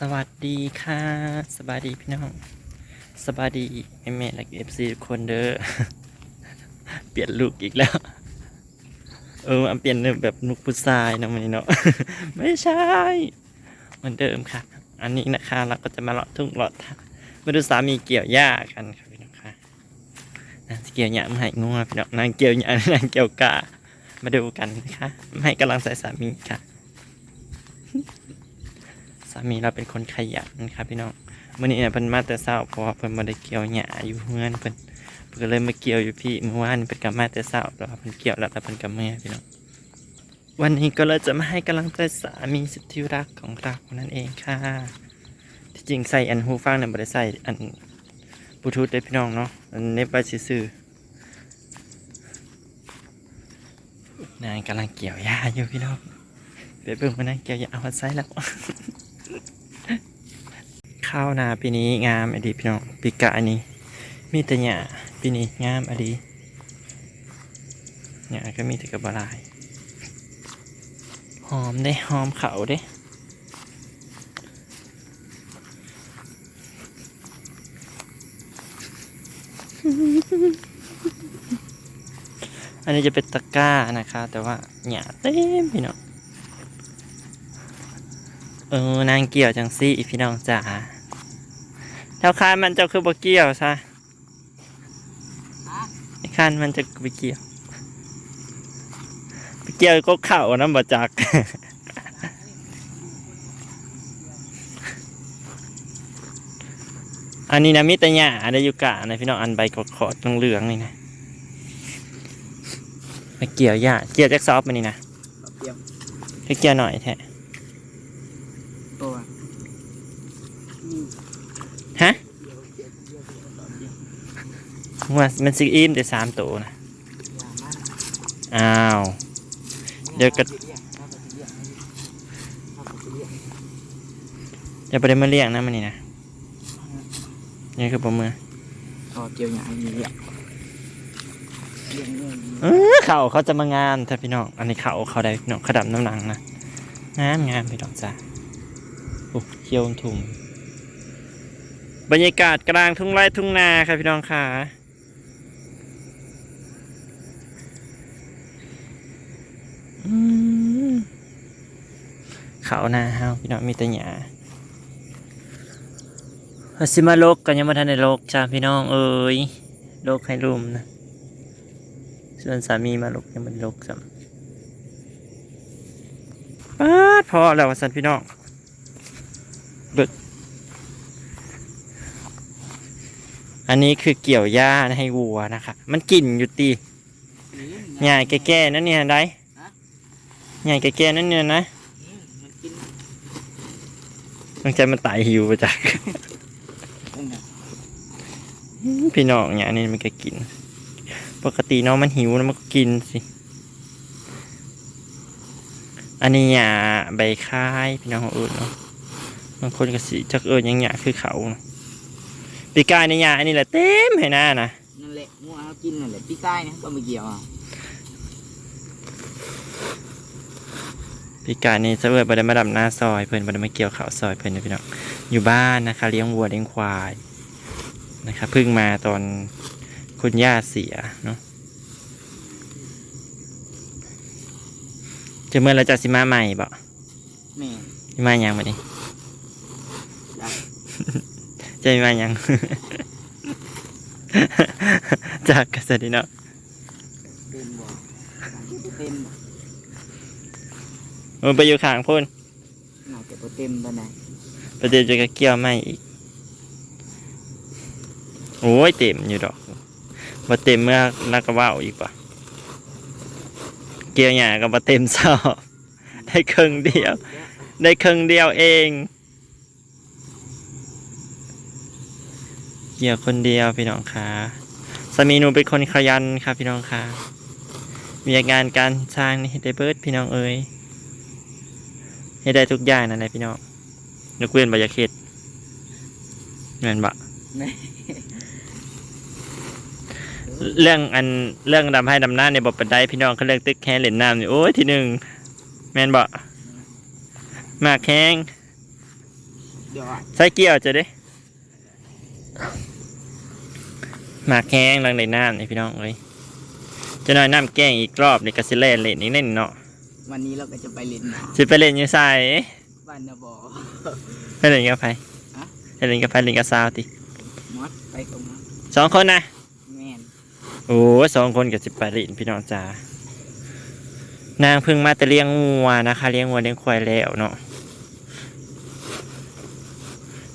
สวัสดีค่ะ สบายดีพี่น้อง สบายดีแม่แม่และเอฟซีทุกคนเด้อ เปลี่ยนลูกอีกแล้ว เออมันเปลี่ยนแบบนุกผู้ชายนะมันนี้เนาะ ไม่ใช่ เหมือนเดิมค่ะ อันนี้นะคะเราก็จะมาเลาะทุ่งเลาะทางมาดูสามีเกี่ยวหญ้ากันค่ะพี่น้องค่ะนางเกี่ยวหญ้ามาให้งัวพี่น้องนางเกี่ยวหญ้านางเกี่ยวกามาดูกันนะคะมาให้กำลังใจสามีค่ะามีเราเป็นคนขยันครับพี่น้องมื่อนี้เนี่ยเพิ่นมาแต่เช้าเพราะเพิ่นมาได้เกี่ยวหญ้าอยู่เฮือนเพิ่นเพิ่นก็เลยมาเกี่ยวอยู่พี่เมื่อวานเพิ่นก็มาแต่เช้าแล้วเพิ่นเกี่ยวแล้วแต่เพิ่นก็เมื่อยพี่น้องวันนี้ก็เลยจะมาให้กำลังใจสามีสุดที่รักของเรานั่นเองค่ะ ที่จริงใส่อันหูฟังเนี่ยบ่ได้ใส่อันบลูทูธได้พี่น้องเนาะอันเน็บไว้ซื่อนางกำลังเกี่ยวหญ้าอยู่พี่น้องไปเบิ่งมานางเกี่ยวหญ้าเอามาใส่แล้ว ข้าวนาปีนี้งามอดีพี่น้องปีกะอันนี้ มีแต่หญ้าปีนี้งามอดีหญ้าก็มีแต่กระบลายหอมเด้หอมเขาเด้อันนี้จะเป็นตะกร้านะคะ แต่ว่าหญ้าเต็มพี่น้อง ออนางเกี่ยวจังซี่พี่น้องจ๋าเท่าคานมันเจะคือบ่เกี่ยวซะไอ้คานมันจะไปเกี่ยวไปเกี่ยวก็เข่าน้ำบ่จักอันนี้นะมิตรหญ้าอันใดอยู่กะนะพี่น้องอันใบกอดขอดๆเหลืองๆนี่นะมาเกี่ยวหญ้าเกี่ยวจากซอฟมันนี่นะเตรียมให้เกี่ยวหน่อยแท้ ตัว ฮะ ว่ามันสิอิ่มแต่สามตัวนะอ้าวเดี๋ยวก็จะไปได้มาเลี้ยงนะมันนี่นะนี่คือปมือก็เกี่ยวอย่างนี้เนี่ยเลี้ยงเลี้ยงเออเขาเขาจะมางานถ้าพี่น้องอันนี้เขาเขาได้พี่น้องเขาดำน้ำหนังนะงามงามพี่น้องจ้าโอ้เขียวทุ่งบรรยากาศกลางทุ่งไร่ทุ่งนาครับพี่น้องค่ะ เขาหน้าเฮาพี่น้องมีแต่หญ้าเอาสิมาโลกกันยังมาทันในโลกจ้าพี่น้องเอ้ยโลกให้รุมนะส่วนสามีมาลกยังมันลกซ้ำป้าดพอแล้ววะสันพี่น้องเบิดอันนี้คือเกี่ยวหญ้าให้วัวนะคะ มันกลิ่นอยู่ตีใหญ่แก่ๆนั่นเนี่ยได้ใหญ่แก่ๆนั่นเนี่ยนะมันกิน ต้องใจมันตายหิวไปจากพี่น้องเนี่ยอันนี้มันก็กิน ปกติน้องมันหิวแล้วมันก็กินสิ อันนี้หยาใบค่ายพี่น้องเอิญเนาะบางคนก็สิจักเอิญยังหยาคือเขาปีกายในหยาอันนี้แหละเต็มให้หน้านะนั่นแหละงัวเขากินนั่นแหละพี่ใต้นะก็ไม่เกี่ยวอะ ปีกายนี่จะเอิญบัได้มาดำหน้าซอยเพิ่นบัได้มาเกี่ยวข้าวซอยเพิ่นนะพี่น้องอยู่บ้านนะคะเลี้ยงวัวเลี้ยงควายนะคะเพิ่งมาตอนคุณย่าเสียเนาะจะเมื่อเราจะสิมาใหม่บ่แม่สิมาหยังมาดิได้จะมาหยัง จากกษัตริย์เนาะเต็มบ่เต็มบ่ มันไปอยู่ข้างพุ่นน่าจะบ่เต็มปานใดประเดี๋ยวจะกระเกี่ยวไม่อีก โอ้ยเต็มอยู่ดอกบ่เต็มเมื่อนักกระว่าวอีกปะเกี่ยวหยาก็บ่เต็มสอบได้ครึ่งเดียว ได้ครึ่งเดียวเอง เกี่ยวคนเดียวพี่น้องค่ะสามีหนูเป็นคนขยันค่ะพี่น้องค่ะมีงานการสร้างนี่เฮ็ดได้เบิดพี่น้องเอ้ย เฮ็ดได้ทุกอย่างนั่นแหละพี่น้องยกเว้นบ่อยากเฮ็ดแม่นบ่แม่เรื่องอันเรื่องดำให้ดำหน้าในยบ่ปานใดพี่น้องเขาเรื่องตึกแค่เล่นน้ำนี่โอ้ยที่หนึ่งแม่นบ่มากแข้งหเดี๋ยวอะใส่เกี่ยวจะได้หมากแห้งลังในน้ำนี่พี่น้องเอ้ยจะหน่อยน้ำแกงอีกรอบนี่ก็สิเล่นเล่นอีกเล่นเนาะ วันนี้เราก็จะไปเล่นน้สิไปเล่นอยู่ใส่ำบ้านนาบอ ไปเล่นกับไผฮะ ไปเล่นกับไผเล่นกับสาวติมอสไปกับมอสสองคนนะแม่นโอ้สองคนกับสิบแปดลินพี่น้องจ๋านางเพิ่งมาแต่เลี้ยงงัวนะคะเลี้ยงงัวเลี้ยงควายแล้วเนาะ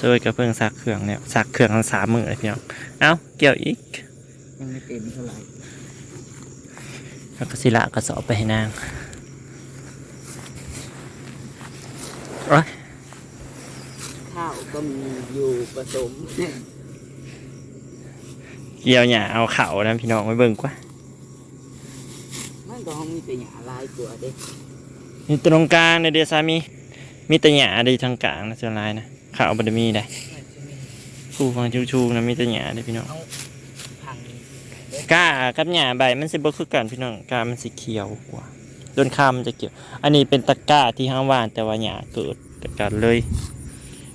ช่วยกับเพิ่งซักเครื่องเนี่ยซักเครื่องทั้งสามมือเลยพี่น้องเอ้าเกี่ยวอีก ยังไม่เต็มเท่าไหร่แล้วก็สิละกระสอบไปให้นาง โอ๊ยข้าวก็มีอยู่ผสมเกี่ยวหยาเอาเข่านะพี่น้องไว้เบิ่งกว่ามันก็ห้องมีแต่หยาลายตัวเด็กนี่ตรงกลางในเดียสามี มีแต่หยาดีทางกลางนะส่วนลายนะเข่าบไดมีได้ฟูฟังชูๆนะมีแต่หยาได้พี่น้องพังกล้ากับหญ้าใบมันสิบ่คือกันพี่น้องกล้ามันสิเขียวกว่า ต้นข้ามมันจะเขียว อันนี้เป็นตะกร้าที่ห้างว่านแต่ว่าหญ้าเกิดแต่กันเลย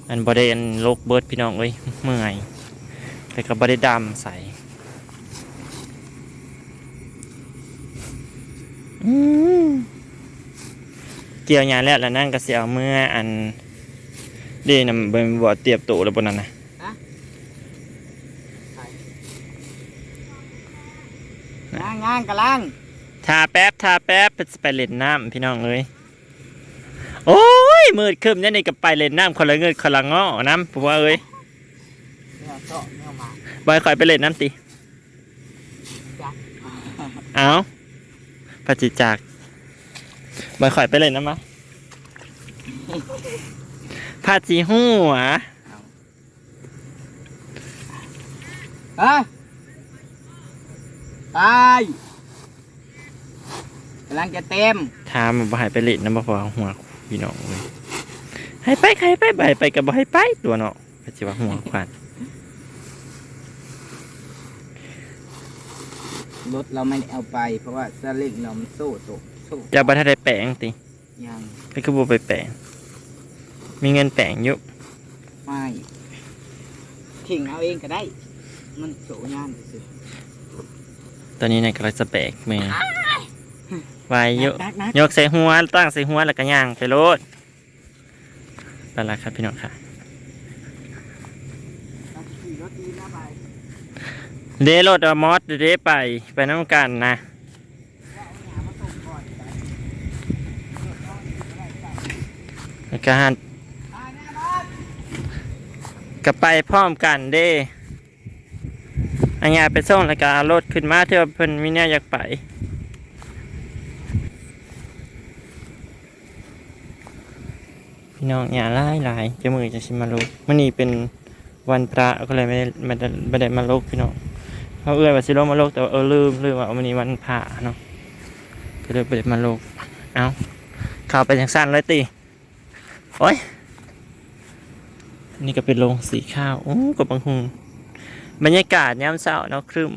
อันบ่ได้อันโลกเบิดพี่น้องเอ้ยเมื่อยแต่ก็บ่ได้ดำใสอืมเกี่ยวหญ้าแล้วแล้วนั่งก็สิเอาเมื่ออันเด้นำบ่บ่เตรียบโตแล้วบนนั้นนะงางงางกะลัง ทาแป๊บทาแป๊บไปไปเล่นน้ำพี่น้องเอ้ยโอ้ยมืดครึมเนี่ยนี่ก็ไปเล่นน้ำคนละเงินคนละง้อน้ำผมว่าเอ้ยบอยคอยไปเล่นน้ำติจ้ะเอาปฏิจักบอยคอยไปเล่นน้ำมะพาจีหัวเฮ้ยตายำลังจะเต็มถามมาบ่ให้ไปเล่นน้ำบ่พอหัวพี่น้องเลยให้ไปใครไปไปไปกับบ่ให้ไปตัวเนาะปฏิว่าหัวขวานรถเราไม่ได้เอาไป เพราะว่าซาเล้งเรามันโซ่ตกโซ่จะบ่ทันได้แปลงติยังไปคือบ่ไปแปลงมีเงินแปลงอยู่ไม่ทิ้งเอาเองก็ได้ มันโสงานสิตอนนี้เนี่ยกำลังจะแบกมือ ไว้เยอะนักนักยกใส่หัวตั้งใส่หัวแล้วก็ย่างไปโลดไปละครับพี่น้องค่ะนักขี่รถดีนะไปเดโรดมอสเดไปไปน้ำกันนะว่าเอาหยามาส่งก่อนไปแล้วก็หันตายแน่บ้านก็ไปพร้อมกันเด้อันยาไปส่งแล้วก็เอารถขึ้นมาเท่าเพิ่นมีแนวอยากไป พี่น้องอย่าไล่หลายเจะมือจะชิมาลุกมันนี่เป็นวันพระก็เลยไม่ได้ไม่ได้ไม่ได้มาลุกพี่น้องเขาเอื้อยว่าสิลมาลุกแต่ว่าเออลืมลืมว่าวันนี้วันพระเนาะก็เลยไม่ได้มาลุกเอาข้าวไปอย่างสั้นเลยตีโอ้ยนี่ก็เป็นโรงสีข้าวโอ้กับบางหุงบรรยากาศยามเช้าเนาะครึม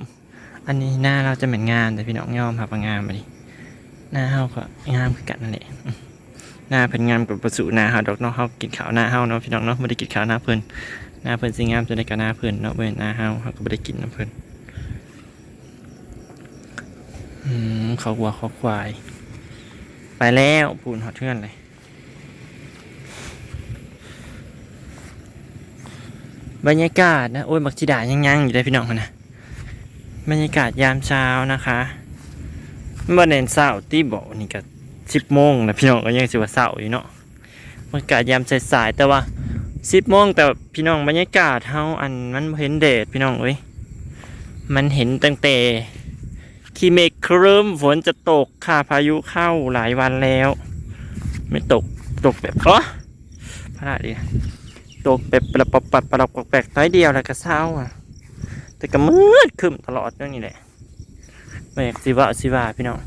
อันนี้หน้าเราจะเหมือนงามแต่พี่น้องยอมครับงามมาดิหน้าเฮาก็งามคือกันนั่นแหละ หน้าเพิ่นงามกับประสูหน้าเฮาดอกเนาะเฮากินข้าวหน้าเฮาเนาะพี่น้องเนาะบ่ได้กินข้าวหน้าเพิ่นหน้าเพิ่นสิงามจนได้กับหน้าเพิ่นเนาะเว้นหน้าเฮาเฮาก็บ่ได้กินน้ำเพิ่นอืมเขาวัวเขาควาย ไปแล้วปูนหอดเทือนเลยบรรยากาศนะโอ้ยบักจิดายังยังอยู่เลยพี่น้องนะบรรยากาศยามเช้านะคะบ่เน้นเช้าที่บอกนี่ก็ สิบโมงนะพี่น้องก็ยังสิว่าเสาร์อยู่เนาะบรรยากาศยามสายๆแต่ว่าสิบโมงแต่พี่น้องบรรยากาศเฮาอันมันเห็นแดดพี่น้องเอ้ยมันเห็นตั้งแต่ขี้เมฆครึ้มฝนจะตกค่ะพายุเข้าหลายวันแล้ว ไม่ตกตกแบบอ๋อพลาดดิตกแบบประปับปัดประดับแปลกน้อยเดียวแล้วก็เศร้าอะ แต่ก็มืดครึ้มตลอดเรื่องนี้แหละไม่อยากสิว่าสิว่าพี่น้อง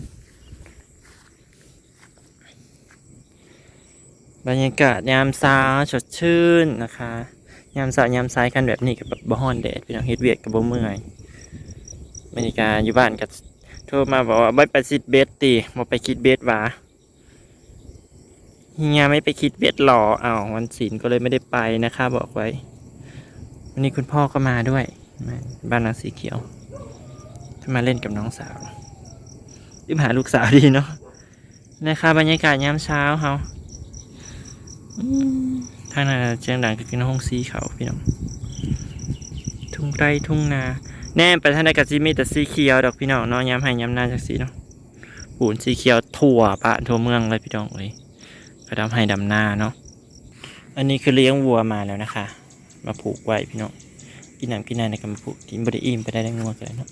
บรรยากาศยามเช้าสดชื่นนะคะ ยามเช้ายามสายกันแบบนี้กับแบบบ่ฮ้อนแดดพี่น้องเฮ็ดเวียกกับบ่เมื่อยบรรยากาศอยู่บ้านก็โทรมาบอกว่าบ่ไปคิดเบสตีบ่ไปคิดเบสว่าเฮียไม่ไปคิดเวทหล่ออ้าววันศิลก็เลยไม่ได้ไปนะคะ บอกไว้ วันนี้คุณพ่อก็มาด้วย บ้านนางสีเขียวมาเล่นกับน้องสาวรีบหาลูกสาวดีเนาะนะคะบรรยากาศยามเช้าเฮา ทางนั้นเชียงดังก็คือห้องสีเขาพี่น้อง ทุ่งไร่ทุ่งนา แน่ไปทางใดกับซีมีแต่สีเขียวดอกพี่น้องเนาะยามให้ยามนาจากสีเนาะปูนสีเขียวทั่วปะทั่วเมืองเลยพี่น้องเลยก็ดำให้ดำหน้าเนาะ อันนี้คือเลี้ยงวัวมาแล้วนะคะ มาผูกไว้พี่น้อง กินน้ำกินน้ำในกันมาผูกกินบไดอิ่มไปได้ได้งัวกันเลยเนาะ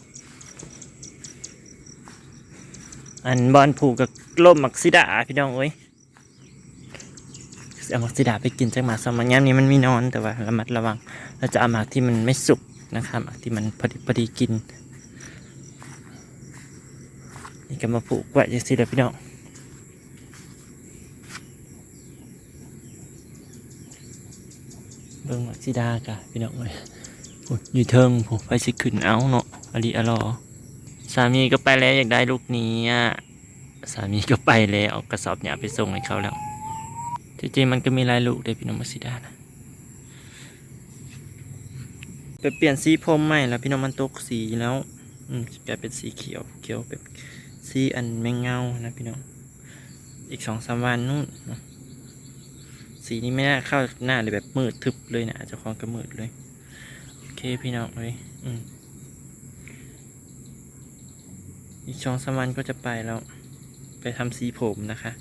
อันบอลผูกกับล่มมักซิดาพี่น้องเอ้ย เอามักซิดาไปกินจากหมากสองหมากยามนี้มันมีนอนแต่ว่าระมัดระวังเราจะเอาหมากที่มันไม่สุกนะคะหมากที่มันพอดีพอดีกินนี่ก็มาผูกไว้จังสิเลยพี่น้องเบิ่งหมากซิดากะพี่น้องเอ้ยอยู่เทิงผมไปสิขึ้นเอาเนาะอดีอรอสามีก็ไปแล้วอยากได้ลูกนี้อะสามีก็ไปแล้วเอากระสอบหยาไปส่งให้เขาแล้ว จริงๆมันก็มีลายลูกเด้พี่น้องมัสซิดานะไปเปลี่ยนสีผมใหม่แล้วพี่น้องมันตกสีแล้วอืมกลายเป็นสีเขียวเขียวแบบสีอันแมงเงานะพี่น้องอีกสองสามวันนู่นสีนี้ไม่น่าเข้าหน้าเลยแบบมืดทึบเลยนะเจ้าของก็มืดเลยโอเคพี่น้องเลยอืมอีกสองสามวันก็จะไปแล้ว ไปทำสีผมนะคะ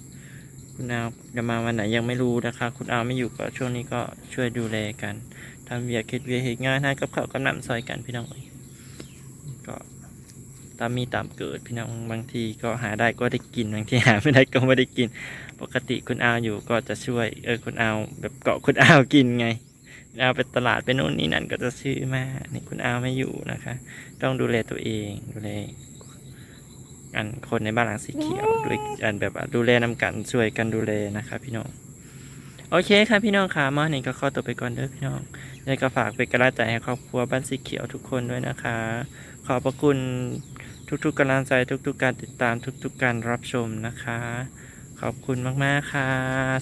คุณอาจะมาวันไหนยังไม่รู้นะคะ คุณอาไม่อยู่ก็ช่วงนี้ก็ช่วยดูแลกันทำเวียเคิดเวียเหตุงานให้กับเขากับน้ำซอยกันพี่น้องก็ตามมีตามเกิดพี่น้องบางทีก็หาได้ก็ได้กินบางทีหาไม่ได้ก็ไม่ได้กิน ปกติคุณอาอยู่ก็จะช่วยเออคุณอาแบบเกาะคุณอากินไงคุณอาไปตลาดไปโน่นนี่นั่นก็จะซื้อมานี่คุณอาไม่อยู่นะคะ ต้องดูแลตัวเองดูแล อันคนในบ้านหลังสีเขียวด้วยอันแบบว่าดูแลนำกันช่วยกันดูแลนะคะพี่น้องโอเคค่ะพี่น้องค่ะมาหนึ่งก็ขอตัวไปก่อนเด้อพี่น้องยังไงก็ฝากเป็นกำลังใจให้ครอบครัวบ้านสีเขียวทุกคนด้วยนะคะ ขอบพระคุณทุกๆกำลังใจทุกๆ การติดตามทุกๆ การรับชมนะคะ ขอบคุณมากๆค่ะ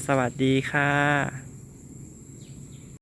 สวัสดีค่ะ